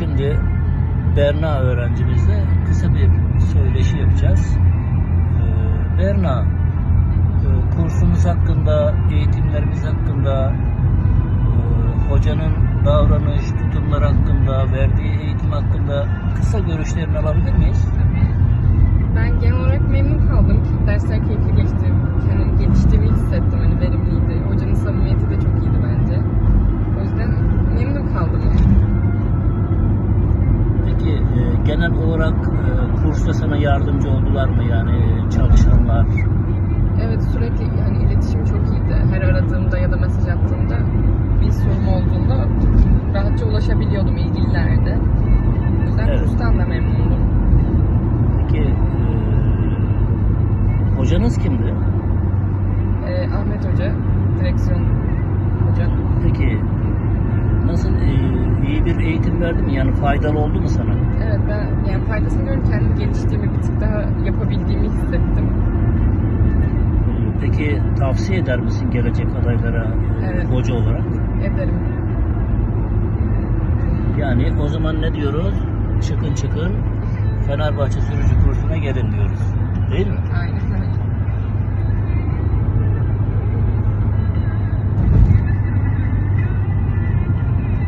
Şimdi Berna öğrencimizle kısa bir söyleşi yapacağız. Ee, Berna, e, kursumuz hakkında, eğitimlerimiz hakkında, e, hocanın davranış, tutumlar hakkında, verdiği eğitim hakkında kısa görüşlerini alabilir miyiz? Ben genel olarak memnun kaldım. Dersler keyifli geçti. Kendimi geliştiğimi hissettim. Hani verimliydi. Hocanın samimiyeti de çok iyiydi bence. O yüzden memnun kaldım. Peki e, genel olarak e, kursta sana yardımcı oldular mı yani çalışanlar? Evet sürekli hani iletişim çok iyiydi. Her aradığımda ya da mesaj attığımda bir sorum olduğunda rahatça ulaşabiliyordum ilgililerde. O yüzden Evet. kurstan da memnundum. Peki e, hocanız kimdi? Ee, Ahmet Hoca, direksiyon hoca. Peki nasıl e, iyi bir eğitim verdi mi? Yani faydalı oldu mu sana? Evet ben yani faydasını görüyorum. Kendimi geliştiğimi, bir tık daha yapabildiğimi hissettim. E, Peki tavsiye eder misin gelecek adaylara e, Evet. hoca olarak? Ederim. Yani o zaman ne diyoruz? Çıkın çıkın Fenerbahçe sürücü kursuna gelin diyoruz.